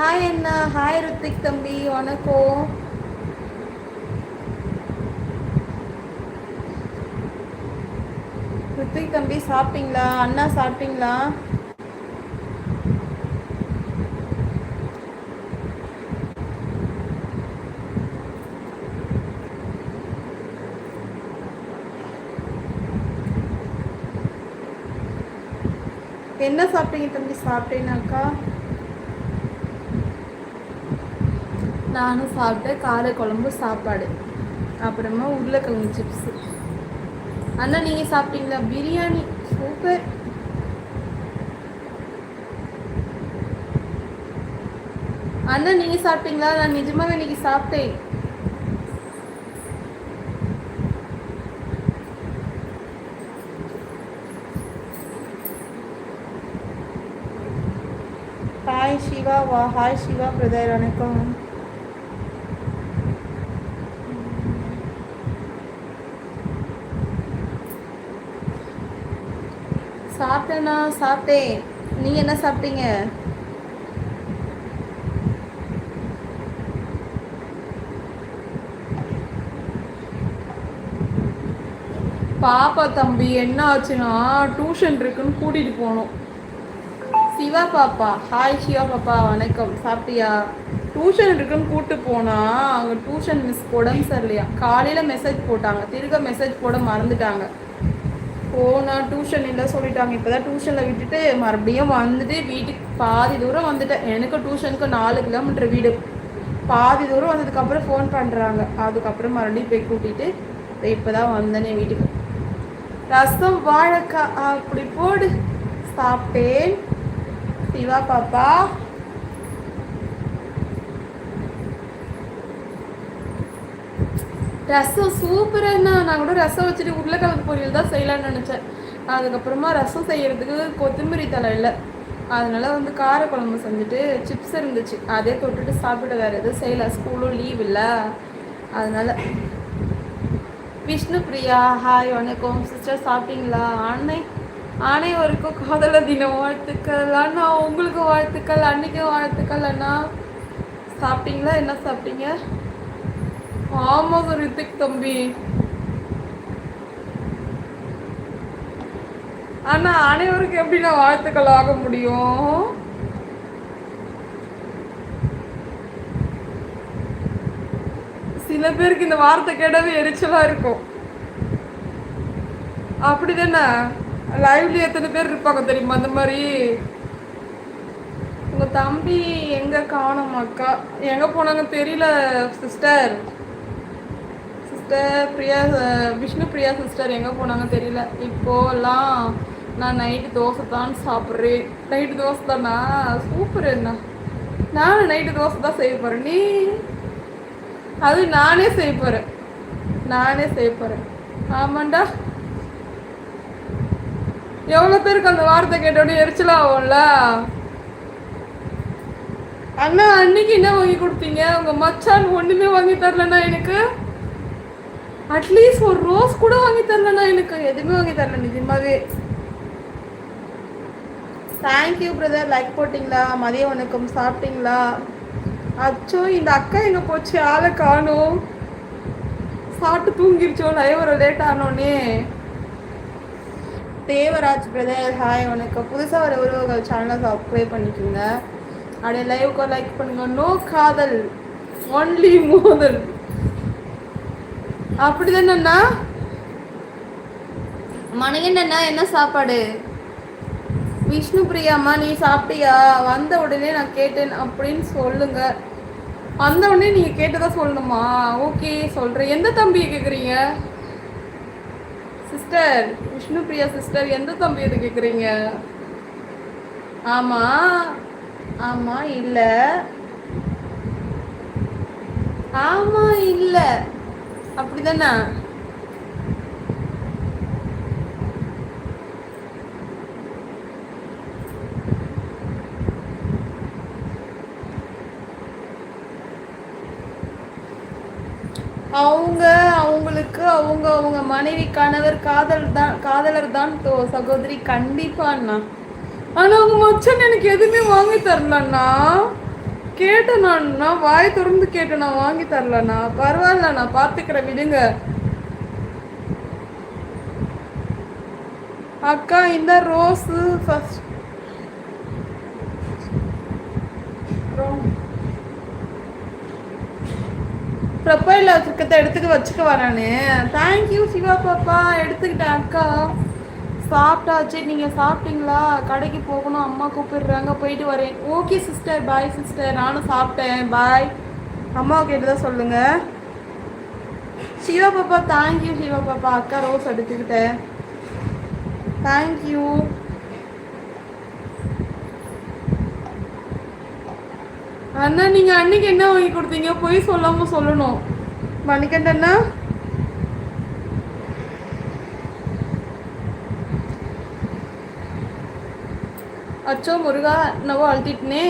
Hi அண்ணா hi ருத்திக் தம்பி. வணக்கம். ருத்திக் தம்பி சாப்பிட்டீங்களா? அண்ணா சாப்பிட்டீங்களா? என்ன சாப்பிட்டீங்க தம்பி? சாப்பிட்டேனாக்கா? நானும் சாப்பிட்டேன். காரக்குழம்பு குழம்பு சாப்பாடு. அப்புறமா உருளைக்கிழங்கு சிப்ஸு அண்ணா நீங்கள் சாப்பிட்டீங்களா? பிரியாணி சூப்பர் அண்ணா நீங்கள் சாப்பிட்டீங்களா? நான் நிஜமாக இன்னைக்கு சாப்பிட்டேன். ஹாய் சிவா வா ஹாய் சிவா பிரதர் வணக்கம். சாப்பிட்டேண்ணா சாப்பிட்டேன். நீங்கள் என்ன சாப்பிட்டீங்க? பாப்பா தம்பி என்ன ஆச்சுன்னா டியூஷன் இருக்குன்னு கூட்டிகிட்டு போகணும் சிவா பாப்பா ஹாய் சிவா பாப்பா வணக்கம். சாப்பிட்டியா? டியூஷன் இருக்குன்னு கூப்பிட்டு போனா அங்க டியூஷன் மிஸ் உடம்பு சரியில்லையா? காலையில் மெசேஜ் போட்டாங்க. திருக்க மெசேஜ் போட மறந்துட்டாங்க. போனால் டியூஷன் இல்லை சொல்லிட்டாங்க. இப்போ தான் டியூஷனில் விட்டுட்டு மறுபடியும் வந்துட்டு வீட்டுக்கு பாதி தூரம் வந்துட்டேன். எனக்கு டியூஷனுக்கு நாலு கிலோமீட்டர் வீடு. பாதி தூரம் வந்ததுக்கப்புறம் ஃபோன் பண்ணுறாங்க அதுக்கப்புறம் மறுபடியும் போய் கூட்டிகிட்டு இப்போ தான் வந்தேனே வீட்டுக்கு. ரசம் வாழைக்காய் அப்படி போடு. சாப்பிட்டேன். சிவா பாப்பா. ரசம் சூப்பராண்ணா நான் கூட ரசம் வச்சுட்டு உருளைக்கிழங்கு பொரியல் தான் செய்யலான்னு நினச்சேன். அதுக்கப்புறமா ரசம் செய்கிறதுக்கு கொத்தமல்லி தலை இல்லை. அதனால் வந்து காரக்குழம்பு செஞ்சுட்டு சிப்ஸ் இருந்துச்சு. அதே தொட்டுட்டு சாப்பிட வேறு எதுவும் செய்யலை. ஸ்கூலும் லீவ் இல்லை. அதனால் விஷ்ணு பிரியா ஹாய் வணக்கம். சிஸ்டர் சாப்பிட்டீங்களா? ஆனை அனைவருக்கும் காதல தினம். வாழ்த்துக்கள் அண்ணா. உங்களுக்கு வாழ்த்துக்கள் அன்னைக்கும் வாழ்த்துக்கள் அண்ணா. சாப்பிட்டீங்களா? என்ன சாப்பிட்டீங்க? ஆமாம் ரித்திக் தம்பி. ஆனா அனைவருக்கும் எப்படி நான் வாழ்த்துக்கள் ஆக முடியும்? சில பேருக்கு இந்த வார்த்தை கேட்டவே எரிச்சலா இருக்கும். அப்படிதானே? லைவ்ல எத்தனை பேர் இருப்பாங்க தெரியுமா அந்த மாதிரி? உங்க தம்பி எங்க காணோம் அக்கா? எங்க போனாங்க தெரியல sister sister Priya Vishnu Priya sister எங்கே போனாங்க தெரியல. இப்போலாம் நான் நைட்டு தோசை தான் சாப்பிட்றேன். நைட்டு தோசை தானா? சூப்பர் என்ன? நானும் நைட்டு தோசை தான் செய்ய போகிறேன் நீ? அது நானே செய்ய போகிறேன் நானே செய்ய போகிறேன் ஆமாண்டா. எவ்வளோ பேருக்கு அந்த வார்த்தை கேட்டோடனே எரிச்சலாகும்ல அண்ணா அன்னைக்கு என்ன வாங்கி கொடுத்தீங்க? உங்க மச்சான் ஒண்ணுமே வாங்கி தரலண்ணா எனக்கு. அட்லீஸ்ட் ஒரு ரோஸ் கூட வாங்கி தரலண்ணா எனக்கு. எதுவுமே வாங்கி தரல நிஜமாவே. தேங்க்யூ பிரதர் லைக் போட்டிங்களா? மதியம் வணக்கம். சாப்பிட்டீங்களா? அச்சோ இந்த அக்கா எங்கே போச்சு? ஆளை காணும். சாப்பிட்டு தூங்கிருச்சோ? லைவ் வர லேட் ஆனோடனே தேவராஜ் பிரதர் ஹாய் வணக்கம். புதுசாக ஒரு உறவுகள் சேனலை சப்ஸ்கிரைப் பண்ணிக்கோங்க. அப்படியே லைவுக்கு லைக் பண்ணுங்க. நோ காதல். ஒன்லி மோதல். அப்படிதானண்ணா? மணிகண்டண்ணா என்ன சாப்பாடு? விஷ்ணு பிரியாம்மா நீ சாப்பிட்டியா? வந்த உடனே நான் கேட்டேன் அப்படின்னு சொல்லுங்க. வந்த உடனே நீங்க கேட்டதா சொல்லணுமா? ஓகே சொல்றேன். எந்த தம்பியை கேக்குறீங்க? சிஸ்டர் விஷ்ணு பிரியா சிஸ்டர் எந்த தம்பி எது கேக்குறீங்க? ஆமா ஆமா இல்ல. ஆமா இல்ல. அப்படிதானே? அவங்க அவங்களுக்கு அவங்க அவங்க மனைவி கணவர் காதல் தான் காதலர் தான் தோ- சகோதரி கண்டிப்பா அண்ணா. ஆனா அவங்க மச்சான் எனக்கு எதுவுமே வாங்கி தரலண்ணா. கேட்டேன் நான். வாய் திறந்து கேட்டேன். நான் வாங்கி தரலண்ணா பரவாயில்ல. நான் பார்த்துக்கிறேன். விடுங்க. அக்கா இந்த ரோஸு ஃபஸ்ட் ப்ரொஃபைலில் வச்சுருக்கத்தை எடுத்துக்க வச்சுக்க வரானே. தேங்க்யூ சிவா பாப்பா. எடுத்துக்கிட்டேன் அக்கா. சாப்பிட்டாச்சு. நீங்கள் சாப்பிட்டீங்களா? கடைக்கு போகணும். அம்மா கூப்பிடுறாங்க. போயிட்டு வரேன். ஓகே சிஸ்டர் பாய் சிஸ்டர் நானும் சாப்பிட்டேன். பாய் அம்மாவை கேட்டு தான் சொல்லுங்கள் சிவா பாப்பா தேங்க்யூ சிவா பாப்பா. அக்கா ரோஸ் எடுத்துக்கிட்டேன் தேங்க்யூ அண்ணா நீங்கள் அன்னைக்கு என்ன வாங்கி கொடுத்தீங்க? பொய் சொல்லாமல் சொல்லணும். மணிக்கண்டண்ணா அச்சோ முருகா என்னவோ அழுத்திட்டுனே